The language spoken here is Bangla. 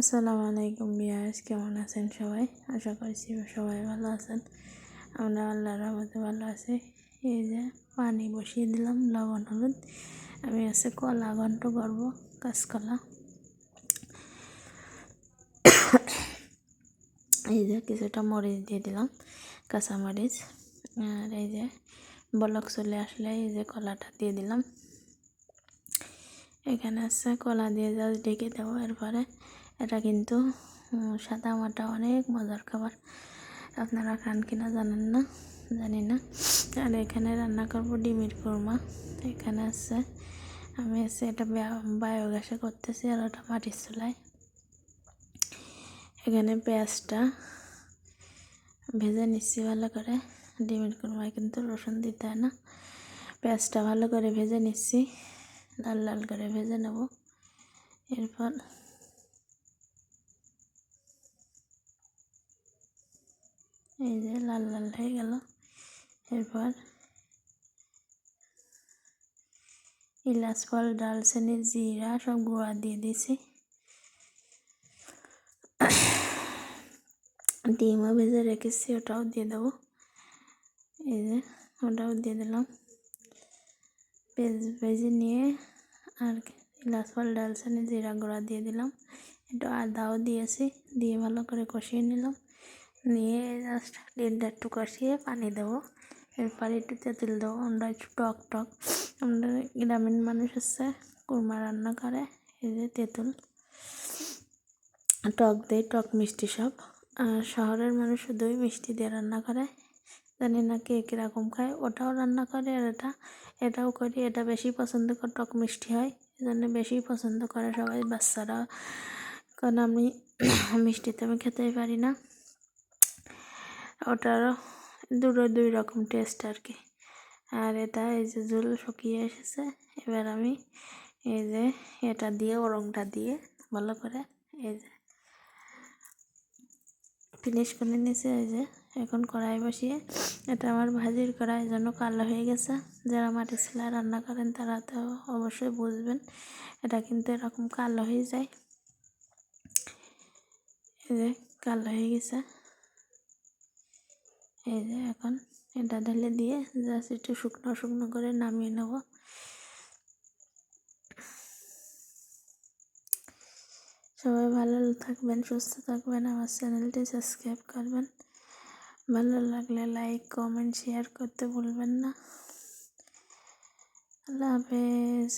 আসসালামু আলাইকুম বিয়ার্স কেমন আছেন সবাই? আশা করছি সবাই ভালো আছেন। আমরা আল্লাহর রহমতে ভালো আছি। এই যে পানি বসিয়ে দিলাম, লবণ, হলুদ। আমি আছে কলা ঘন্ট করব, কাঁচকলা। এই যে কিছুটা মরিচ দিয়ে দিলাম কাঁচা মরিচ আর এই যে বলক চলে আসলে এই যে কলাটা দিয়ে দিলাম। এখানে আছে কলা দিয়ে জাস্ট ঢেকে দেবো, এরপরে এটা কিন্তু সাদা মাটা অনেক মজার খাবার। আপনারা খান কিনা জানেন না, জানি না। আর এখানে রান্না করব ডিমের কোরমা। এখানে আছে, আমি আছে এটা বায়োগ্যাসে করতেছি আর ওটা মাটির চুলায়। এখানে পেঁয়াজটা ভেজে নিচ্ছি ভালো করে। ডিমের কোরমায় কিন্তু রসুন দিতে হয় না। পেঁয়াজটা ভালো করে ভেজে নিচ্ছি, লাল লাল করে ভেজে নেব। এরপর এই যে লাল লাল হয়ে গেল। এরপর ইলাচ ফল ডালচিনি জিরা সব গুঁড়া দিয়ে দিছি ডিমও ভেজে রেখেছি, ওটাও দিয়ে দেবো। এই যে ওটাও দিয়ে দিলাম। পেঁয়াজ ভেজে নিয়ে আর ইলাচ ফল ডালচিনি জিরা গুঁড়া দিয়ে দিলাম। একটু আদাও দিয়েছি, দিয়ে ভালো করে কষিয়ে নিলাম। নিয়ে জাস্ট ডিমটা একটু কষিয়ে পানি দেবো। এরপর একটু তেঁতুল দেবো। আমরা একটু টক টক। আমরা গ্রামীণ মানুষ হচ্ছে কুরমা রান্না করে, এই যে তেঁতুল। টক দেয় টক মিষ্টি সব। আর শহরের মানুষ শুধুই মিষ্টি দিয়ে রান্না করে। জানি না কে কীরকম খায়। ওটাও রান্না করে আর এটা। এটাও করি। এটা বেশি পছন্দ করে টক মিষ্টি হয়। এই জন্য বেশি পছন্দ করে সবাই বাচ্চারা। কারণ আমি মিষ্টিতে আমি খেতেই পারি না। ওটারও দুটো দুই রকম টেস্ট আর কি। আর এটা এই যে ঝোল শুকিয়ে এসেছে। এবার আমি এই যে এটা দিয়ে ওরংটা দিয়ে ভালো করে এই যে ফিনিশ করে নিয়েছে এই যে। এখন কড়াই বসিয়ে এটা আমার ভাজির কড়াই জন্য কালো হয়ে গেছে। যারা মাটি ছেলা রান্না করেন তারা তো অবশ্যই বুঝবেন এটা কিন্তু এরকম কালো হয়ে যায়। এই যে কালো হয়ে গেছে। এই যে এখন এটা ঢেলে দিয়ে জাস্ট একটু শুকনো শুকনো করে নামিয়ে নেব। সবাই ভালো থাকবেন, সুস্থ থাকবেন, আমার চ্যানেলটি সাবস্ক্রাইব করবেন। ভালো লাগলে লাইক কমেন্ট শেয়ার করতে ভুলবেন না। আল্লাহ হাফেজ।